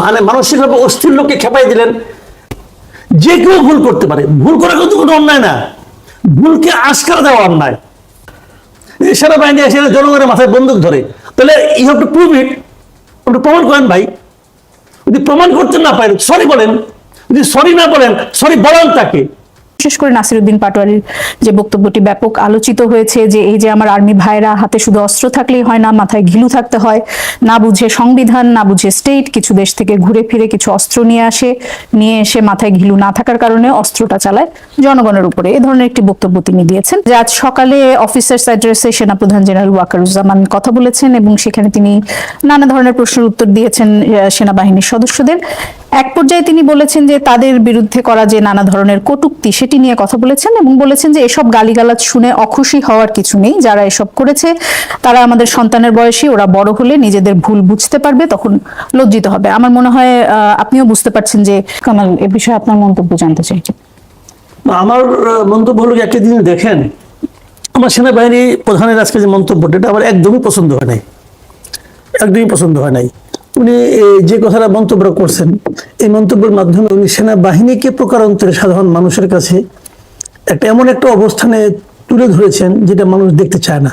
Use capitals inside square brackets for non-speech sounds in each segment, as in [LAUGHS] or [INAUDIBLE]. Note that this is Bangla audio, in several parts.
মানে মানসিকভাবে অস্থির লোককে খেপাই দিলেন। যে কেউ ভুল করতে পারে। ভুল করা কিন্তু কোনো অন্যায় না। ভুলকে আস্কার দেওয়া অন্যায়। সেনা সেনাবাহিনী এসে জনগণের মাথায় বন্দুক ধরে। তাহলে you have to prove it একটু প্রমাণ করেন ভাই। যদি প্রমাণ করতে না পারেন সরি বলেন। যদি সরি না বলেন সরি বলেন তাকে। বিশেষ করে নাসিরুদ্দিন পাটোয়ারির যে বক্তব্যটি ব্যাপক আলোচিত হয়েছে যে এই যে আমার আর্মি ভাইরা হাতে শুধু অস্ত্র থাকলেই হয় না, মাথায় ঘিলু থাকতে হয়, না বুঝে সংবিধান, না বুঝে স্টেট কিছু দেশ থেকে ঘুরে ফিরে কিছু অস্ত্র নিয়ে আসে, নিয়ে এসে মাথায় ঘিলু না থাকার কারণে অস্ত্রটা চালায় জনগণের উপরে। এ ধরনের একটি বক্তব্য তিনি দিয়েছেন, যে আজ সকালে অফিসার্স অ্যাড্রেসে সেনাপ্রধান জেনারেল ওয়াকারুজ্জামান কথা বলেছেন এবং সেখানে তিনি নানা ধরনের প্রশ্নের উত্তর দিয়েছেন সেনাবাহিনীর সদস্যদের। এক পর্যায়ে তিনি বলেছেন যে তাদের বিরুদ্ধে করা যে নানা ধরনের কটূক্তি সেটি নিয়ে কথা বলেছেন এবং বলেছেন যে এসব গালিগালাজ শুনে অখুশি হওয়ার কিছু নেই। যারা এসব করেছে তারা আমাদের সন্তানের বয়সী ওরা বড় হলে নিজেদের ভুল বুঝতে পারবে তখন লজ্জিত হবে। আমার মনে হয় আপনিও বুঝতে পারছেন যে কামাল এ বিষয়ে আপনার মন্তব্য জানতে চাইছি না, আমার মন্তব্য হলো একটা জিনিস দেখেন আমার সেনাবাহিনী প্রধানের আজকে যে মন্তব্যটা এটা আমার একদমই পছন্দ হয় নাই। একদমই পছন্দ হয় নাই। উনি যে কথাটা মন্তব্য করছেন, এই মন্তব্যের মাধ্যমে উনি সেনাবাহিনীকে প্রকারান্তরে সাধারণ মানুষের কাছে একটা এমন একটা অবস্থানে তুলে ধরেছেন যেটা মানুষ দেখতে চায় না।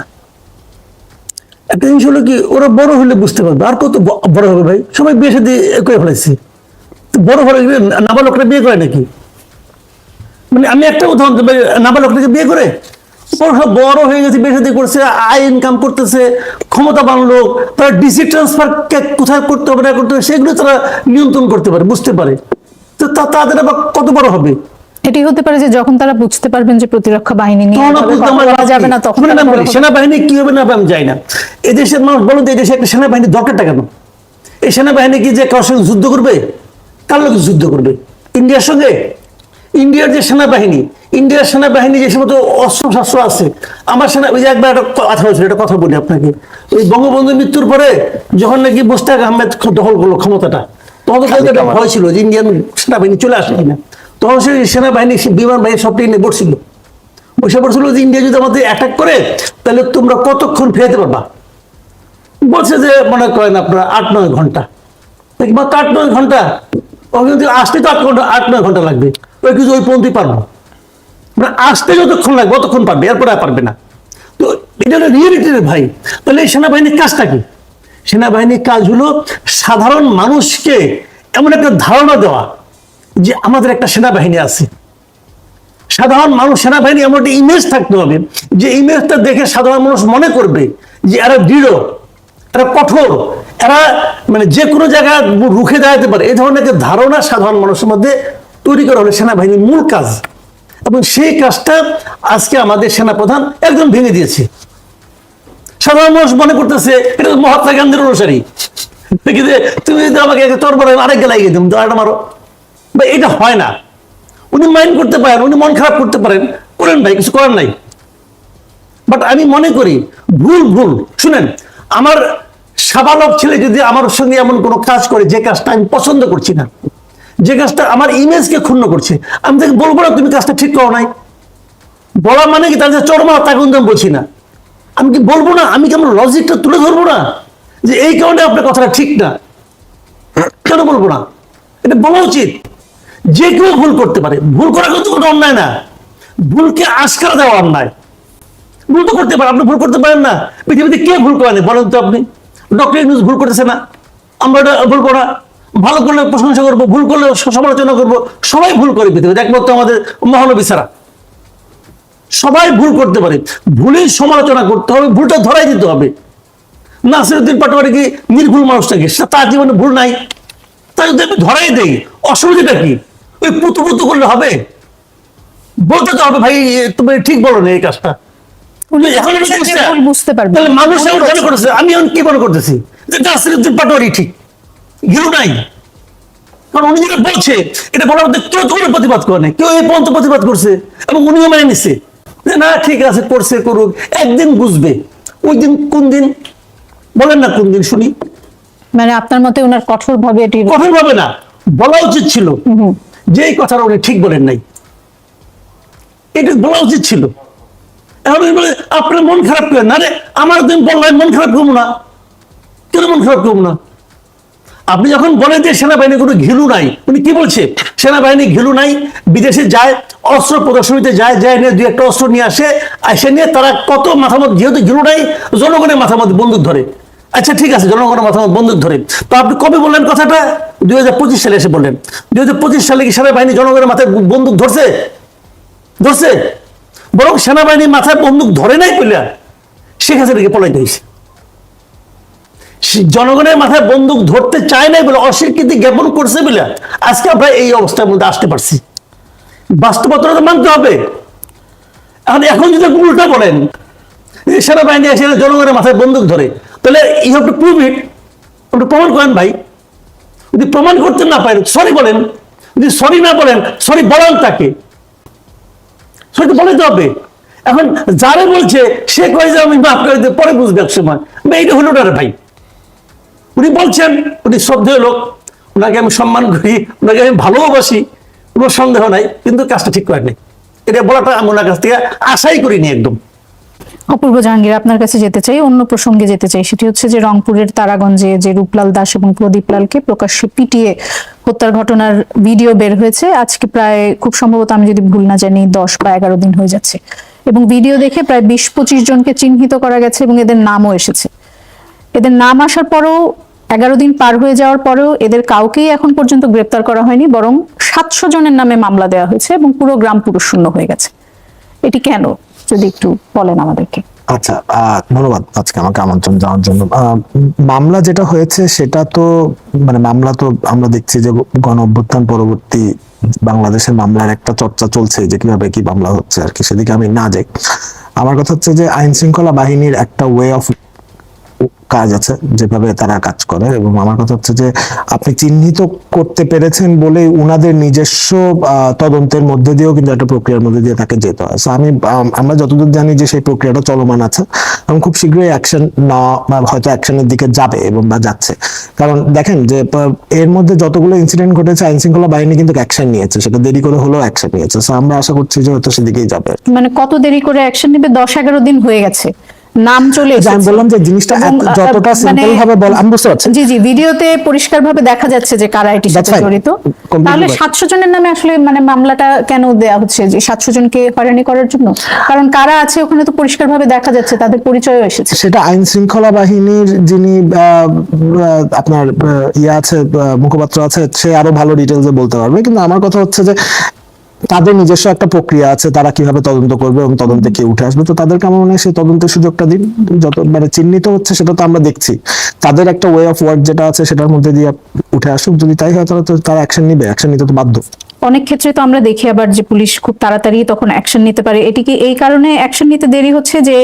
একটা জিনিস হলো কি, ওরা বড় হলে বুঝতে পারবে। আর কত বড় হবে ভাই? সবাই বিয়ে সাথে করে ফেলেছে। বড় কি নাবালকরা বিয়ে করে নাকি? মানে আমি একটা উদাহরণ নাবালকটাকে বিয়ে করে? সব বড় হয়ে গেছে করছে আয় ইনকাম করতেছে ক্ষমতাবান লোক তারা ডিসি ট্রান্সফার কোথায় করতে হবে না করতে হবে সেগুলো তারা নিয়ন্ত্রণ করতে পারে বুঝতে পারে। তো তাদের আবার কত বড় হবে? এটি হতে পারে যে যখন তারা বুঝতে পারবেন যে প্রতিরক্ষা বাহিনী নিয়ে যাবে না তখন। সেনাবাহিনী কি হবে না আমি যাই না। এই দেশের মানুষ বলুন তো এই দেশে একটা সেনাবাহিনী দরকারটা কেন? এই সেনাবাহিনী কি যে কারোর সঙ্গে যুদ্ধ করবে? কার লোক যুদ্ধ করবে? ইন্ডিয়ার সঙ্গে? ইন্ডিয়ার যে সেনাবাহিনী ইন্ডিয়ার সেনাবাহিনী যে সমস্ত অস্ত্র শস্ত্র আছে আমার সেনা ওই যে একবার একটা কথা হয়েছিল একটা কথা বলি আপনাকে। ওই বঙ্গবন্ধু মৃত্যুর পরে যখন নাকি মোস্তাক আহমেদ দখল করল ক্ষমতাটা তখন তো তাদের একটা ভয় ছিল যে ইন্ডিয়ান সেনাবাহিনী চলে আসে কিনা। তখন সেই সেনাবাহিনী বিমান বাহিনী সবটাই নিয়ে বসছিল। বসে পড়ছিল যে ইন্ডিয়া যদি আমাদের অ্যাটাক করে তাহলে তোমরা কতক্ষণ ফেরাতে পারবা? বলছে যে মনে করেন আপনার আট নয় ঘণ্টা। মাত্র আট নয় ঘণ্টা। কিন্তু আসতে তো আট ঘণ্টা আট নয় ঘণ্টা লাগবে। ওই কিছু ওই পর্যন্তই পারব। মানে আসতে যতক্ষণ লাগবে, অতক্ষণ পারবে, এরপরে আর পারবে না। তো এটা হলো রিয়েলিটি ভাই। তাহলে এই সেনাবাহিনীর কাজটা কি? সেনাবাহিনীর কাজ হলো সাধারণ মানুষকে এমন একটা ধারণা দেওয়া যে আমাদের একটা সেনাবাহিনী আছে। সাধারণ মানুষ সেনাবাহিনী এমন একটা ইমেজ থাকতে হবে যে ইমেজটা দেখে সাধারণ মানুষ মনে করবে যে এরা দৃঢ়, এরা কঠোর, এরা মানে যে কোনো জায়গায় রুখে দাঁড়াতে পারে। এই ধরনের ধারণা সাধারণ মানুষের মধ্যে তৈরি করা হলো সেনাবাহিনীর মূল কাজ। এবং সেই কাজটা আজকে আমাদের সেনাপ্রধান একদম ভেঙে দিয়েছে। সাধারণ মানুষ মনে করতেছে, এটা মহাত্মা গান্ধীর অনুসারী। যে তুমি যদি আমাকে তোর বড় আরেক গেলাই গিয়ে তুমি দাঁড়াটা মারো। বা এটা হয় না। উনি মাইন্ড করতে পারেন, উনি মন খারাপ করতে পারেন। করেন ভাই, কিছু করার নাই। বাট আমি মনে করি, ভুল ভুল। শুনেন, আমার সাবালক ছেলে যদি আমার সঙ্গে এমন কোনো কাজ করে, যে কাজটা আমি পছন্দ করছি না যে কাজটা আমার ইমেজকে ক্ষুণ্ণ করছে। আমি তাকে বলব না, তুমি কাজটা ঠিক করো নাই। বলা মানে কি? তার যে চরমা তা কিন্তু আমি বলছি না। আমি কি বলব না? আমি কি আমার লজিকটা তুলে ধরবো না? যে এই কারণে আপনার কথাটা ঠিক না। কেন বলব না? এটা বলা উচিত। যে কেউ ভুল করতে পারে। ভুল করা কিন্তু কোনো অন্যায় না। ভুলকে আস্কার দেওয়া অন্যায়। ভুল তো করতে পারে, আপনি ভুল করতে পারেন না। পৃথিবীতে কে ভুল করেনি বলেন তো আপনি? ডক্টর ইউনুস ভুল করতেছে না। আমরা ভুল করা ভালো করলে প্রশংসা করব ভুল করলে সমালোচনা করব সবাই ভুল করে পৃথিবীতে একমাত্র আমাদের মহানবী ছাড়া। সবাই ভুল করতে পারে। ভুলেই সমালোচনা করতে হবে ভুলটা ধরাই দিতে হবে। নাসিরুদ্দিন পাটোয়ারি কি নির্ভুল মানুষ নাকি? সে তার জীবনে ভুল নাই। তাই যদি আমি ধরাই দেই। অসুবিধাটা কি? ওই পুতু পুতু করলে হবে? বলতে তো হবে ভাই তুমি ঠিক বলো না এই কাজটা। এখন বুঝতে মানুষ করেছে? আমি এখন কি মনে করতেছি? যে নাসিরুদ্দিন পাটোয়ারি ঠিক। গেল নাই। কারণ উনি যেটা বলছে এটা বলার মধ্যে কেউ কোনো প্রতিবাদ করে নাই কেউ এই পর্যন্ত প্রতিবাদ করছে এবং উনিও মেনে নিচ্ছে যে না ঠিক আছে করছে করুক একদিন বুঝবে। ওই দিন কোন দিন? বলেন না কোন দিন শুনি। মানে আপনার মতে ওনার কঠোর ভাবে এটি কঠোর ভাবে না বলা উচিত ছিল। যে এই কথাটা উনি ঠিক বলেন নাই এটা বলা উচিত ছিল। এখন বলে আপনার মন খারাপ করেন না রে আমার দিন বললেন মন খারাপ করব না। কেন মন খারাপ করব না? আপনি যখন বলেন যে সেনাবাহিনী কোনো ঘিলু নাই, উনি কি বলছে? সেনাবাহিনী ঘিলু নাই, বিদেশে যায়, অস্ত্র প্রদর্শনীতে যায় যায় নিয়ে দুই একটা অস্ত্র নিয়ে আসে এসে নিয়ে তারা কত মাথামত, যেহেতু ঘিলু নাই, জনগণের মাথামত বন্দুক ধরে। আচ্ছা ঠিক আছে, জনগণের মাথামত বন্দুক ধরে। তো আপনি কবে বললেন কথাটা? দুই হাজার পঁচিশ সালে এসে বললেন। দুই হাজার পঁচিশ সালে কি সেনাবাহিনী জনগণের মাথায় বন্দুক ধরছে? ধরছে? বরং সেনাবাহিনী মাথায় বন্দুক ধরে নাই কইলা শেখ হাসিনাকে পলাইতে হয়েছে। জনগণের মাথায় বন্দুক ধরতে চায় নাই বলে অস্বীকৃতি জ্ঞাপন করছে বলে আজকে আমরা এই অবস্থার মধ্যে আসতে পারছি। বাস্তবতা মানতে হবে। এখন এখন যদি উল্টা বলেন সেনাবাহিনী এসে জনগণের মাথায় বন্দুক ধরে, তাহলে you have to prove it আপনি প্রমাণ করেন ভাই। যদি প্রমাণ করতে না পারেন সরি বলেন। যদি সরি না বলেন সরি বলেন তাকে। সরি তো বলে হবে। এখন যারে বলছে, সে কয়ে যে আমি মাফ করে পরে বুঝবে এক সময়। এইটা হলো না ভাই। উনি বলছেন, উনি শ্রদ্ধেয় লোক ওনাকে আমি সম্মান করি ওনাকে আমি ভালোবাসি, কোনো সন্দেহ নাই, কিন্তু কাজটা ঠিক করেনি এটা বলাটা আমি ওনার কাছ থেকে আশাই করিনি একদম। অপূর্ব জাহাঙ্গীর, আপনার কাছে যেতে চাই, অন্য প্রসঙ্গে যেতে চাই, সেটি হচ্ছে যে রংপুরের তারাগঞ্জে যে রূপলাল দাস এবং প্রদীপ লালকে প্রকাশ্যে পিটিয়ে হত্যার ঘটনার ভিডিও বের হয়েছে। আজকে প্রায়, খুব সম্ভবত আমি যদি ভুল না জানি, দশ বা এগারো দিন হয়ে যাচ্ছে। এবং ভিডিও দেখে প্রায় বিশ পঁচিশ জনকে চিহ্নিত করা গেছে এবং এদের নামও এসেছে। এদের নাম আসার পরেও এগারো দিন পার হয়ে যাওয়ার পরেও এদের কাউকেই এখন পর্যন্ত গ্রেপ্তার করা হয়নি, বরং সাতশো জনের নামে মামলা দেওয়া হয়েছে এবং পুরো গ্রাম পুরো শূন্য হয়ে গেছে। এটি কেন? যদি একটু বলেন আমাদেরকে। আচ্ছা ধন্যবাদ আজকে আমাকে আমন্ত্রণ যাওয়ার জন্য। মামলা যেটা হয়েছে সেটা তো মানে মামলা তো আমরা দেখছি যে গণ অভ্যুত্থান পরবর্তী বাংলাদেশের মামলার একটা চর্চা চলছে যে কীভাবে কি মামলা হচ্ছে আর কি, সেদিকে আমি না যাই। আমার কথা হচ্ছে যে আইন শৃঙ্খলা বাহিনীর একটা ওয়ে অফ কাজ আছে, যেভাবে তারা কাজ করে। এবং আমার কথা হচ্ছে যে, আপনি চিহ্নিত করতে পেরেছেন বলে উনাদের নিজস্ব তদন্তের মধ্যে দিয়েও কিন্তু একটা প্রক্রিয়ার মধ্যে দিয়ে তাকে যেতে হয়। So, আমি আমরা যতদূর জানি যে সেই প্রক্রিয়াটা চলমান আছে। এবং খুব শীঘ্রই অ্যাকশন নেওয়া বা হয়তো অ্যাকশনের দিকে যাবে এবং বা যাচ্ছে। কারণ দেখেন যে এর মধ্যে যতগুলো ইনসিডেন্ট ঘটেছে আইন শৃঙ্খলা বাহিনী কিন্তু অ্যাকশন নিয়েছে। সেটা দেরি করে হলেও অ্যাকশন নিয়েছে। So, আমরা আশা করছি যে হয়তো সেদিকেই যাবে। মানে কত দেরি করে অ্যাকশন নেবে? দশ এগারো দিন হয়ে গেছে। নাম চলে আমি বললাম যে জিনিসটা যতটা মানে- সিম্পল ভাবে বল আমি বুঝতে পারছি। জি জি ভিডিওতে পরিষ্কার ভাবে দেখা যাচ্ছে যে কারা এটির সাথে জড়িত। তাহলে fine. সাতশো জনের নামে আসলে মানে মামলাটা কেন দেয়া হচ্ছে? যে সাতশো জনকে হয়রানি করার জন্য? কারণ কারা আছে ওখানে তো পরিষ্কার ভাবে দেখা যাচ্ছে তাদের পরিচয়ও এসেছে। সেটা আইন শৃঙ্খলা বাহিনীর যিনি আপনার ইয়ে আছে মুখপাত্র আছে সে আরও ভালো ডিটেলসে বলতে পারবে। কিন্তু আমার কথা হচ্ছে যে তাদের নিজস্ব একটা প্রক্রিয়া আছে, তারা কীভাবে তদন্ত করবে এবং তদন্তে কে উঠে আসবে, তো তাদেরকে আমার মনে হয় সেই তদন্তের সুযোগটা দিন। যত মানে চিহ্নিত হচ্ছে সেটা তো আমরা দেখছি। তাদের একটা ওয়ে অফ ওয়ার্ক যেটা আছে সেটার মধ্যে দিয়ে উঠে আসুক, যদি তাই হয় তাহলে তো তারা অ্যাকশন নিবে অ্যাকশন নিতে তো বাধ্য। অনেক ক্ষেত্রে তো আমরা দেখি আবার যে পুলিশ খুব তাড়াতাড়ি তখন অ্যাকশন নিতে পারে। এটি কি এই কারণে অ্যাকশন নিতে দেরি হচ্ছে যে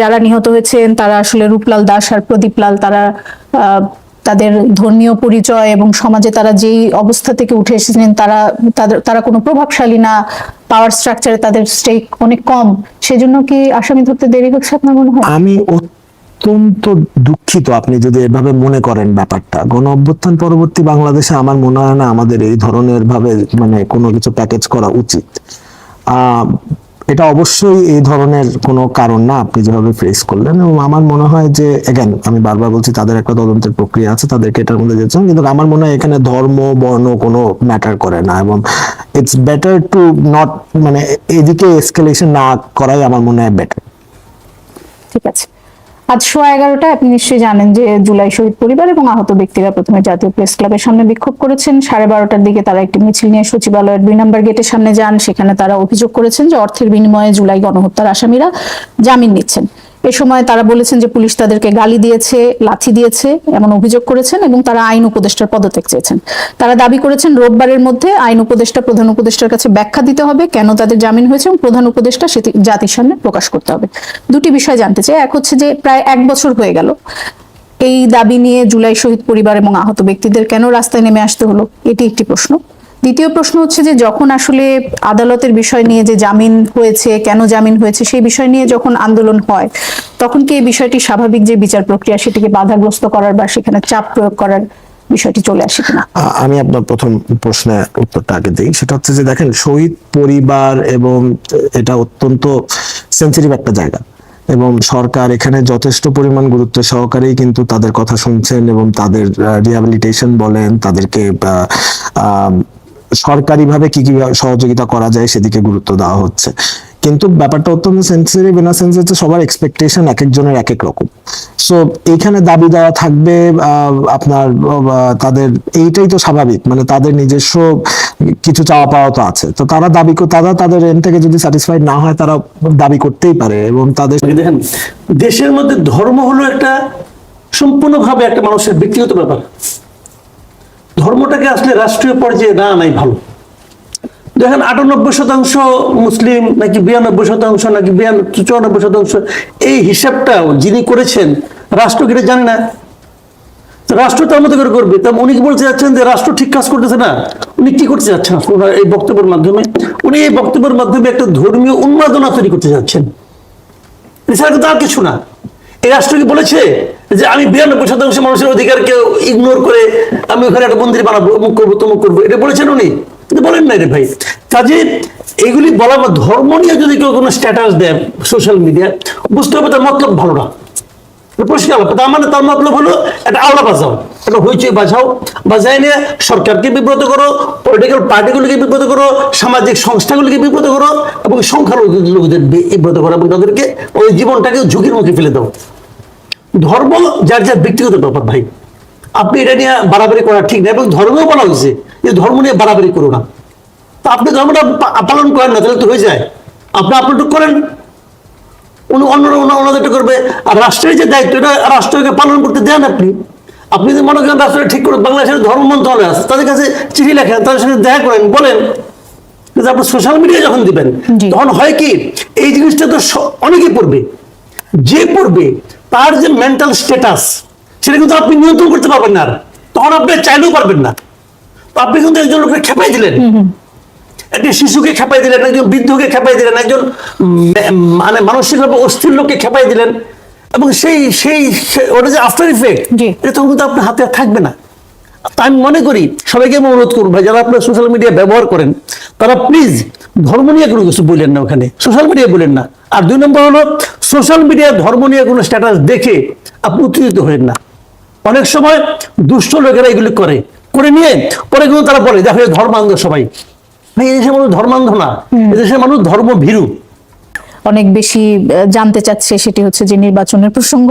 যারা নিহত হয়েছেন, তারা আসলে রূপলাল দাস আর প্রদীপ লাল তারা তাদের ধর্মীয় পরিচয় এবং সমাজে তারা যেই অবস্থা থেকে উঠে এসেছেন তারা, তাদের, তারা কোনো প্রভাবশালী না পাওয়ার স্ট্রাকচারে তাদের স্টেক অনেক কম। সেজন্য কি আসামি ধরতে দেরি হচ্ছে আপনার মনে হয়? আমি অত্যন্ত দুঃখিত আপনি যদি এভাবে মনে করেন ব্যাপারটা। গণ অভ্যুত্থান পরবর্তী বাংলাদেশে আমার মনে হয় না আমাদের এই ধরনের ভাবে মানে কোনো কিছু প্যাকেজ করা উচিত। এটা অবশ্যই এই ধরনের কোনো কারণ না, আপনি যেভাবে ফেস করলেন এবং আমার মনে হয় যে এগেন আমি বারবার বলছি তাদের একটা তদন্তের প্রক্রিয়া আছে, তাদেরকে এটার মধ্যে যেতে কিন্তু আমার মনে হয় এখানে ধর্ম, বর্ণ কোনো ম্যাটার করে না এবং ইটস বেটার টু নট মানে এদিকে এসকেলেশন না করাই আমার মনে হয় বেটার ঠিক আছে। আজ সোয়া এগারোটায় আপনি নিশ্চয়ই জানেন যে জুলাই শহীদ পরিবার এবং আহত ব্যক্তিরা প্রথমে জাতীয় প্রেস ক্লাবের সামনে বিক্ষোভ করেছেন। সাড়ে বারোটার দিকে তারা একটি মিছিল নিয়ে সচিবালয়ের দুই নম্বর গেটের সামনে যান। সেখানে তারা অভিযোগ করেছেন যে অর্থের বিনিময়ে জুলাই গণহত্যার আসামিরা জামিন নিচ্ছেন। এ সময় তারা বলেছেন যে পুলিশ তাদেরকে গালি দিয়েছে, লাথি দিয়েছে, এমন অভিযোগ করেছেন এবং তারা আইন উপদেষ্টার পদত্যাগ চেয়েছেন। তারা দাবি করেছেন রোববারের মধ্যে আইন উপদেষ্টা, প্রধান উপদেষ্টার কাছে ব্যাখ্যা দিতে হবে কেন তাদের জামিন হয়েছে এবং প্রধান উপদেষ্টা সেটি জাতির সামনে প্রকাশ করতে হবে। দুটি বিষয় জানতে চাই। এক হচ্ছে যে প্রায় এক বছর হয়ে গেল। এই দাবি নিয়ে জুলাই শহীদ পরিবার এবং আহত ব্যক্তিদের কেন রাস্তায় নেমে আসতে হলো? এটি একটি প্রশ্ন। দ্বিতীয় প্রশ্ন হচ্ছে যে যখন আসলে আদালতের বিষয় নিয়ে যে জামিন হয়েছে, কেন জামিন হয়েছে সেই বিষয় নিয়ে যখন আন্দোলন হয়, তখন কি এই বিষয়টি স্বাভাবিক যে বিচার প্রক্রিয়া সেটিকে বাধাগ্রস্ত করার বা সেখানে চাপ প্রয়োগ করার বিষয়টি চলে আসে কিনা? আমি আপনার প্রথম প্রশ্নের উত্তরটা আগে দিই। সেটা হচ্ছে যে দেখেন, শহীদ পরিবার এবং এটা অত্যন্ত সেন্সিটিভ একটা জায়গা। এবং সরকার এখানে যথেষ্ট পরিমাণ গুরুত্ব সহকারেই কিন্তু তাদের কথা শুনছেন এবং তাদের রিহ্যাবিলিটেশন বলেন, তাদেরকে সরকারিভাবে কি কি সহযোগিতা করা যায় সেদিকে গুরুত্ব দেওয়া হচ্ছে। কিন্তু ব্যাপারটা অত্যন্ত সেন্সিটিভ ইন সেন্স হচ্ছে সবার এক্সপেকটেশন এক একজনের এক এক রকম। সো এইখানে দাবি দেওয়া থাকবে আপনার তাদের, এইটাই তো স্বাভাবিক মানে তাদের নিজস্ব কিছু চাওয়া পাওয়া তো আছে। তো তারা দাবি তারা তাদের এন থেকে যদি স্যাটিসফাইড না হয়, তারা দাবি করতেই পারে এবং তাদের দেখেন, দেশের মধ্যে ধর্ম হলো একটা সম্পূর্ণভাবে একটা মানুষের ব্যক্তিগত ব্যাপার। ধর্মটাকে আসলে রাষ্ট্রীয় পর্যায়ে না নাই ভালো। দেখেন আটানব্বই শতাংশ মুসলিম নাকি বিরানব্বই শতাংশ নাকি চুরানব্বই শতাংশ, এই হিসাবটা যিনি করেছেন, রাষ্ট্র কি জানে না। রাষ্ট্র তার মতো করে করবে। তা উনি বলতে যাচ্ছেন যে রাষ্ট্র ঠিক কাজ করতেছে না? উনি কি করতে যাচ্ছেন এই বক্তব্যের মাধ্যমে। উনি এই বক্তব্যের মাধ্যমে একটা ধর্মীয় উন্মাদনা তৈরি করতে যাচ্ছেন এছাড়া কিন্তু আর কিছু না। এই রাষ্ট্র কি বলেছে যে আমি বিরানব্বই শতাংশ মানুষের অধিকারকে ইগনোর করে আমি ওখানে একটা মন্দির বানাবো, অমুক করব, তমুক করব। এটা বলেছেন উনি। বলেন নাই রে ভাই। কাজে এগুলি বলা বা ধর্ম নিয়ে যদি কেউ কোনো স্ট্যাটাস দেয় সোশ্যাল মিডিয়ায় বুঝতে হবে তার মতলব ভালো না। পরিষ্কার তার মানে তার মতলব হলো একটা আওলা বাজাও। একটা হইচই বাজাও। বাজায় নিয়ে সরকারকে বিব্রত করো পলিটিক্যাল পার্টিগুলিকে বিব্রত করো, সামাজিক সংস্থাগুলিকে বিব্রত করো, এবং সংখ্যালঘু লোকদের বিব্রত করো এবং তাদেরকে ওই জীবনটাকে ঝুঁকির মুখে ফেলে দাও। ধর্ম যার যার ব্যক্তিগত ব্যাপার ভাই। আপনি এটা নিয়ে বাড়াবাড়ি করা ঠিক না এবং ধর্মেও বলা হয়েছে যে ধর্ম নিয়ে বাড়াবাড়ি করো না। তা আপনি ধর্মটা পালন করেন না তাহলে তো হয়ে যায়। আপনি আপনারটুক করেন। উনি অন্যরা ওনা- ওনাদেরটা করবে। আর রাষ্ট্রের যে দায়িত্ব এটা রাষ্ট্রকে পালন করতে দেন আপনি। আপনি যদি মনে করেন রাষ্ট্রটা ঠিক করে বাংলাদেশের ধর্ম মন্ত্রণালয় আছে তাদের কাছে চিঠি লেখেন তাদের সাথে দেখা করেন বলেন। কিন্তু আপনি সোশ্যাল মিডিয়া যখন দিবেন। তখন হয় কি এই জিনিসটা তো অনেকেই পড়বে। যে পড়বে তার যে মেন্টাল স্ট্যাটাস সেটা কিন্তু আপনি নিয়ন্ত্রণ করতে পারবেন না তখন আপনি চাইলেও পারবেন না। তো আপনি কিন্তু একজন লোককে খেপাই দিলেন। একটি শিশুকে খেপাই দিলেন একজন বৃদ্ধকে খেপাই দিলেন একজন মানে মানসিকভাবে অস্থির লোককে খেপাই দিলেন। এবং সেই সেই ওটা যে আফটার ইফেক্ট এটা তখন কিন্তু আপনার হাতে থাকবে না। আমি মনে করি সবাইকে আমি অনুরোধ করব ভাই যারা আপনার সোশ্যাল মিডিয়া ব্যবহার করেন তারা প্লিজ ধর্ম নিয়ে কোনো কিছু বললেন না ওখানে। সোশ্যাল মিডিয়া বলেন না। আর দুই নম্বর হলো সোশ্যাল মিডিয়ায় ধর্ম নিয়ে কোনো স্ট্যাটাস দেখে আপনি উত্তেজিত হবেন না। অনেক সময় দুষ্ট লোকেরা এগুলি করে করে নিয়ে পরে কিন্তু তারা বলে দেখো ধর্মান্ধ সবাই। এই এদেশের মানুষ ধর্মান্ধ না। এদেশের মানুষ ধর্ম ভীরু অনেক বেশি জানতে চাচ্ছে সেটি হচ্ছে যে নির্বাচনের প্রসঙ্গ।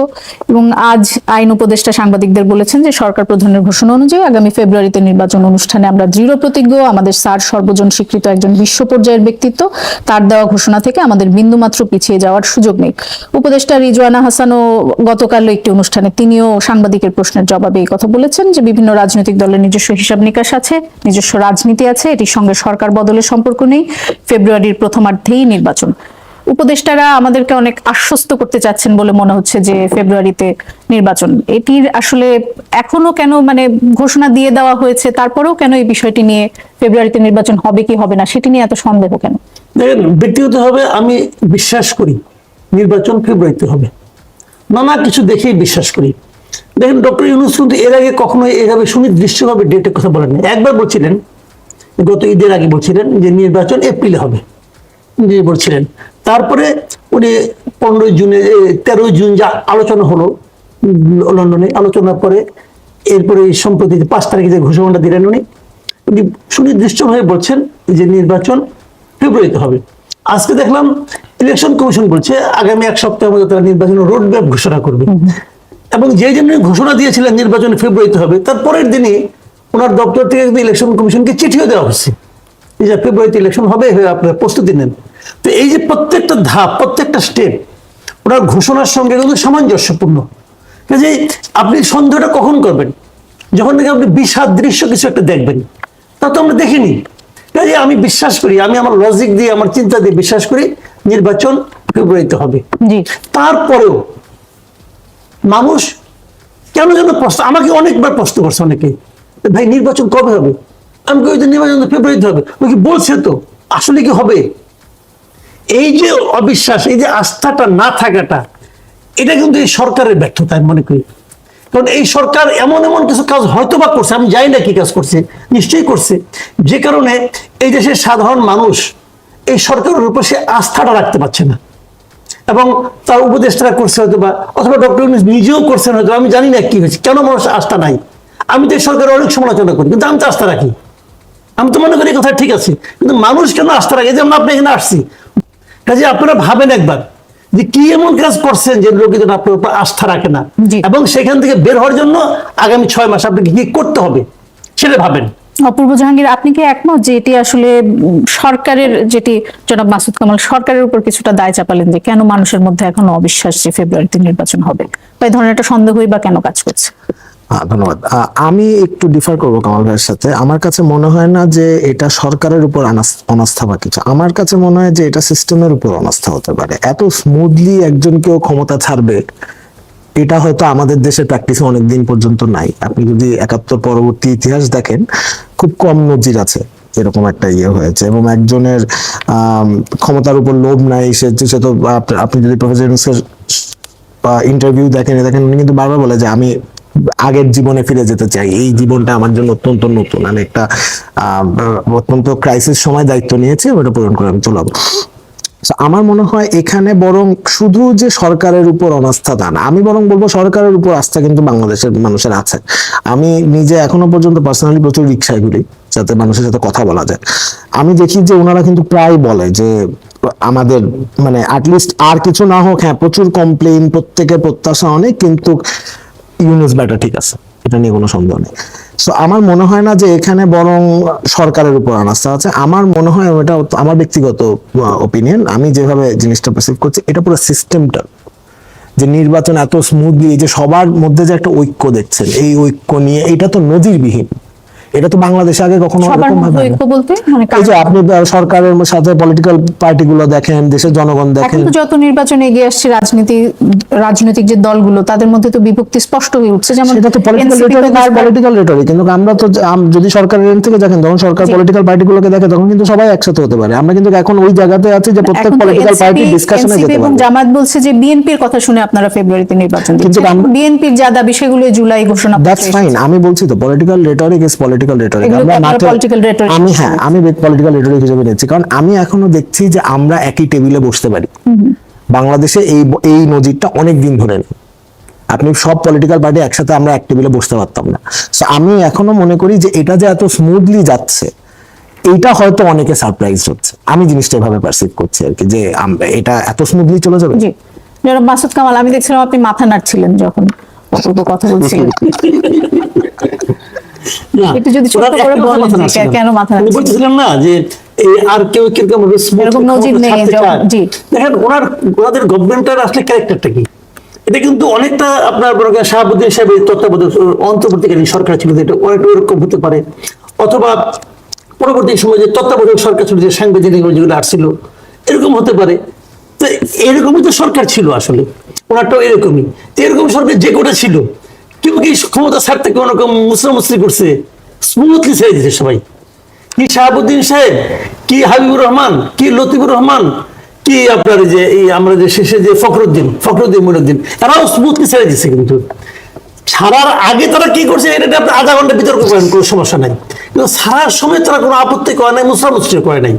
এবং আজ আইন উপদেষ্টা সাংবাদিকদের বলেছেন যে সরকার প্রধানের ঘোষণা অনুযায়ী আগামী ফেব্রুয়ারিতে নির্বাচন অনুষ্ঠানে আমরা দৃঢ় প্রতিজ্ঞ। আমাদের স্যার সর্বজন স্বীকৃত একজন বিশ্ব পর্যায়ের ব্যক্তিত্ব। তার দেওয়া ঘোষণা থেকে আমাদের বিন্দুমাত্র পিছিয়ে যাওয়ার সুযোগ নেই। উপদেষ্টা রিজওয়ানা হাসানও গতকাল একটি অনুষ্ঠানে তিনিও সাংবাদিকের প্রশ্নের জবাবে এই কথা বলেছেন যে বিভিন্ন রাজনৈতিক দলের নিজস্ব হিসাব নিকাশ আছে, নিজস্ব রাজনীতি আছে। এটির সঙ্গে সরকার বদলের সম্পর্ক নেই। ফেব্রুয়ারির প্রথমার্ধেই নির্বাচন। উপদেষ্টারা আমাদেরকে অনেক আশ্বস্ত করতে চাচ্ছেন বলে মনে হচ্ছে যে ফেব্রুয়ারিতে নির্বাচন। এটির আসলে এখনও কেন মানে ঘোষণা দিয়ে দেওয়া হয়েছে, তারপরেও কেন এই বিষয়টি নিয়ে ফেব্রুয়ারিতে নির্বাচন হবে কি হবে না সেটি নিয়ে এত সন্দেহ কেন? দেখেন ব্যক্তিগতভাবে আমি বিশ্বাস করি নির্বাচন ফেব্রুয়ারিতে হবে। নানা কিছু দেখেই বিশ্বাস করি। দেখেন, ডক্টর ইউনুস কিন্তু এর আগে কখনো এইভাবে সুনির্দিষ্টভাবে ডেটের কথা বলেন একবার বলছিলেন, গত ঈদের আগে বলছিলেন যে নির্বাচন এপ্রিলে হবে। বলছিলেন তারপরে উনি পনেরোই জুনে তেরোই জুন যা আলোচনা হলো লন্ডনে আলোচনার পরে এরপরে সম্প্রতি পাঁচ তারিখে যে ঘোষণাটা দিলেন উনি উনি সুনির্দিষ্টভাবে বলছেন যে নির্বাচন ফেব্রুয়ারিতে হবে। আজকে দেখলাম ইলেকশন কমিশন বলছে আগামী এক সপ্তাহের মধ্যে তারা নির্বাচনের রোড ম্যাপ ঘোষণা করবে। এবং যে জন্য ঘোষণা দিয়েছিলেন নির্বাচন ফেব্রুয়ারিতে হবে, তার পরের দিনই ওনার দপ্তর থেকে ইলেকশন কমিশনকে চিঠিও দেওয়া হচ্ছে যে ফেব্রুয়ারিতে ইলেকশন হবে, হয়ে আপনারা প্রস্তুতি নেন। তো এই যে প্রত্যেকটা ধাপ প্রত্যেকটা স্টেপ ওনার ঘোষণার সঙ্গে কিন্তু সামঞ্জস্যপূর্ণ। কাজে আপনি সন্দেহটা কখন করবেন? যখন থেকে আপনি বিষাদ দৃশ্য কিছু একটা দেখবেন তা তো আমরা দেখিনি। কাজে আমি বিশ্বাস করি আমি আমার লজিক দিয়ে আমার চিন্তা দিয়ে বিশ্বাস করি নির্বাচন ফেব্রুয়ারিতে হবে। তারপরেও মানুষ কেন যেন প্রশ্ন আমাকে অনেকবার প্রশ্ন করছে অনেকে ভাই নির্বাচন কবে হবে? আমি যে নির্বাচন তো ফেব্রুয়ারিতে হবে। ও কি বলছে তো? আসলে কি হবে? এই যে অবিশ্বাস, এই যে আস্থাটা না থাকাটা, এটা কিন্তু এই সরকারের ব্যর্থতা আমি মনে করি। কারণ এই সরকার এমন এমন কিছু কাজ হয়তো বা করছে, আমি জানি না কি কাজ করছে, নিশ্চয়ই করছে। যে কারণে এই দেশের সাধারণ মানুষ এই সরকারের উপর সে আস্থাটা রাখতে পারছে না। এবং তার উপদেষ্টারা করছে হয়তো বা অথবা ডক্টর নিজেও করছেন হয়তো আমি জানি না কি হয়েছে, কেন মানুষ আস্থা নাই? আমি তো এই সরকারের অনেক সমালোচনা করি, কিন্তু আমি তো আস্থা রাখি। আমি তো মনে করি কথা ঠিক আছে, কিন্তু মানুষ কেন আস্থা রাখে? এই যে আমরা আপনি এখানে আসছি কাজে আপনারা ভাবেন একবার যে কি এমন কাজ করছেন যে লোকজন আপনার উপর আস্থা রাখে না? এবং সেখান থেকে বের হওয়ার জন্য আগামী ছয় মাস আপনাকে কি করতে হবে সেটা ভাবেন। অপূর্ব জাহাঙ্গীর আপনি কি একমত যে এটি আসলে সরকারের যেটি জনাব মাসুদ কামাল সরকারের উপর কিছুটা দায় চাপালেন যে কেন মানুষের মধ্যে এখনও অবিশ্বাস যে ফেব্রুয়ারিতে নির্বাচন হবে? বা এই ধরনের একটা সন্দেহই বা কেন কাজ করছে? ধন্যবাদ। আমি একটু ডিফার করব কামাল ভাইয়ের সাথে। আমার কাছে মনে হয় না যে এটা সরকারের উপর অনাস্থা বা কিছু। আমার কাছে মনে হয় যে এটা সিস্টেমের উপর অনাস্থা হতে পারে। এত স্মুথলি একজন কেউ ক্ষমতা ছাড়বে, এটা হয়তো আমাদের দেশের প্র্যাকটিসে অনেক দিন পর্যন্ত নাই। আপনি যদি একাত্তর পরবর্তী ইতিহাস দেখেন, খুব কম নজির আছে এরকম একটা ইয়ে হয়েছে এবং একজনের ক্ষমতার উপর লোভ নাই, সে সে তো আপনি যদি প্রফেসর ইন্টারভিউ দেখেন দেখেন, উনি কিন্তু বারবার বলে যে আমি আগের জীবনে ফিরে যেতে চাই। এই জীবনটা আমার জন্য অত্যন্ত নতুন। আমি একটা অত্যন্ত ক্রাইসিস সময় দায়িত্ব নিয়েছি ওটা পূরণ করে আমি So, আমার মনে হয় এখানে বরং শুধু যে সরকারের উপর অনাস্থা তা না আমি বরং বলব সরকারের উপর আস্থা কিন্তু বাংলাদেশের মানুষের আছে। আমি নিজে এখনও পর্যন্ত পার্সোনালি প্রচুর রিক্সায় ঘুরি যাতে মানুষের সাথে কথা বলা যায়। আমি দেখি যে ওনারা কিন্তু প্রায় বলে যে আমাদের মানে অ্যাটলিস্ট আর কিছু না হোক হ্যাঁ প্রচুর কমপ্লেইন প্রত্যেকের প্রত্যাশা অনেক কিন্তু ইউনুস ব্যাটা ঠিক আছে, এটা নিয়ে কোনো সন্দেহ নেই। সো আমার মনে হয় না যে এখানে বরং সরকারের উপর আনাস্থা আছে। আমার মনে হয় এটা আমার ব্যক্তিগত ওপিনিয়ন আমি যেভাবে জিনিসটা পারসিভ করছি, এটা পুরো সিস্টেমটা যে নির্বাচন এত স্মুথলি যে সবার মধ্যে যে একটা ঐক্য দেখছেন, এই ঐক্য নিয়ে, এটা তো নজিরবিহীন। এটা তো বাংলাদেশে আগে কখনো এরকম মানে এই যে আপনি সরকারের সাথে পলিটিক্যাল পার্টিগুলো দেখেন দেশের জনগণ এখন দেখেন। তো যত নির্বাচন এগিয়ে আসছে রাজনীতি রাজনৈতিক যে দলগুলো তাদের মধ্যে তো বিভক্তি স্পষ্ট হয়ে উঠছে। যেমন সেটা তো পলিটিক্যাল রেটরিক কিন্তু আমরা তো যদি সরকারের end থেকে দেখেন তখন সরকার পলিটিক্যাল পার্টিগুলোকে দেখে তখন কিন্তু সবাই একসাথে হতে পারে। আমরা কিন্তু এখন ওই জায়গাতে আছি যে প্রত্যেক এখন পলিটিক্যাল পার্টি ডিসকাশনে যেতে পারবে। জামাত বলছে যে বিএনপির কথা শুনে আপনারা ফেব্রুয়ারিতে নির্বাচন কিন্তু বিএনপির যা দাবি সেগুলো জুলাই ঘোষণা দ্যাটস ফাইন আমি বলছি তো political rhetoric is political rhetoric আমরা মাঠে আমি হ্যাঁ আমি পলিটিক্যাল রেটরিক হিসেবে নিচ্ছি কারণ আমি এখনও দেখছি যে আমরা একই টেবিলে বসতে পারি। বাংলাদেশে এই এই নজিরটা অনেক দিন ধরে নেই। আপনি সব পলিটিক্যাল পার্টি একসাথে আমরা এক টেবিলে বসতে পারতাম না। So, আমি এখনও মনে করি যে এটা যে এত স্মুথলি যাচ্ছে এইটা হয়তো অনেকে সারপ্রাইজ হচ্ছে। আমি জিনিসটা এভাবে পারসিভ করছি আর কি যে এটা এত স্মুথলি চলে যাবে? মাসুদ কামাল আমি দেখছিলাম আপনি মাথা নাড়ছিলেন যখন অপূর্ব কথা বলছিলেন। [LAUGHS] একটু যদি ছোট্ট ওনার করে একটা বলেন কথা যে নাড়ছিলাম। কেন মাথা উনি নাড়ছিলেন? না যে এই আর কেউ কীরকম এরকম নজির নেই, ছাড়তে যখন- চায়। জি। দেখেন ওনার ওনাদের গভর্নমেন্টের আসলে ক্যারেক্টারটা কি এটা কিন্তু অনেকটা আপনার শাহাবুদ্দিন সাহেব তত্ত্বাবধায়ক অন্তর্বর্তীকালীন সরকার ছিল এটা অনেকটা ওরকম হতে পারে অথবা পরবর্তী সময় যে তত্ত্বাবধায়ক সরকার ছিল যে সাংবিধানিক যেগুলো আসছিল এরকম হতে পারে তো এরকমই তো সরকার ছিল আসলে ওনারটাও এরকমই এরকম সরকার যে কোটা ছিল কেউ কি ক্ষমতা ছাড়তে কোনো মুসলামুসলি করছে? স্মুথলি ছেড়ে দিছে সবাই। কি শাহাবুদ্দিন সাহেব, কি হাবিবুর রহমান, কি লতিফুর রহমান, কি আপনার যে, এই আমরা যে শেষে যে ফখরুদ্দিন ফখরুদ্দিন মুরুদ্দিন এরাও স্মুথলি ছেড়ে দিচ্ছে কিন্তু। ছাড়ার আগে তারা কি করছে, এটা আপনি আধা ঘণ্টা বিতর্ক করেন, কোনো সমস্যা নাই। কিন্তু ছাড়ার সময় তারা কোনো আপত্তি করে নাই মুসলামুসলি করে নাই।